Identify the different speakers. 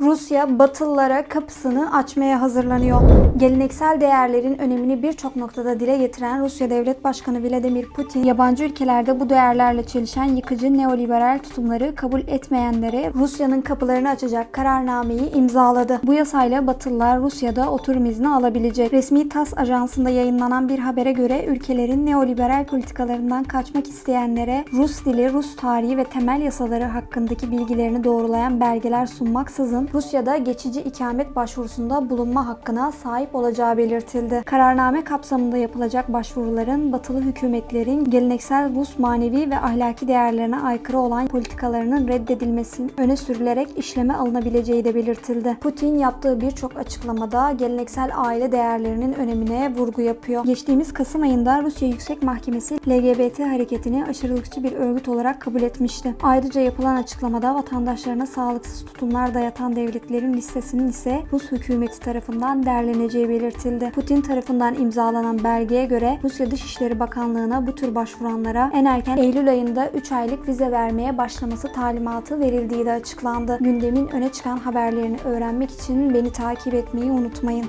Speaker 1: Rusya Batılılara kapısını açmaya hazırlanıyor. Geleneksel değerlerin önemini birçok noktada dile getiren Rusya Devlet Başkanı Vladimir Putin, yabancı ülkelerde bu değerlerle çelişen yıkıcı neoliberal tutumları kabul etmeyenlere Rusya'nın kapılarını açacak kararnameyi imzaladı. Bu yasayla Batılılar Rusya'da oturum izni alabilecek. Resmi TASS ajansında yayınlanan bir habere göre ülkelerin neoliberal politikalarından kaçmak isteyenlere Rus dili, Rus tarihi ve temel yasaları hakkındaki bilgilerini doğrulayan belgeler sunmaksızın Rusya'da geçici ikamet başvurusunda bulunma hakkına sahip olacağı belirtildi. Kararname kapsamında yapılacak başvuruların batılı hükümetlerin geleneksel Rus manevi ve ahlaki değerlerine aykırı olan politikalarının reddedilmesinin öne sürülerek işleme alınabileceği de belirtildi. Putin yaptığı birçok açıklamada geleneksel aile değerlerinin önemine vurgu yapıyor. Geçtiğimiz Kasım ayında Rusya Yüksek Mahkemesi LGBT hareketini aşırılıkçı bir örgüt olarak kabul etmişti. Ayrıca yapılan açıklamada vatandaşlarına sağlıksız tutumlar dayatan devletlerin listesinin ise Rus hükümeti tarafından derleneceği belirtildi. Putin tarafından imzalanan belgeye göre Rusya Dışişleri Bakanlığı'na bu tür başvuranlara en erken Eylül ayında 3 aylık vize vermeye başlaması talimatı verildiği de açıklandı. Gündemin öne çıkan haberlerini öğrenmek için beni takip etmeyi unutmayın.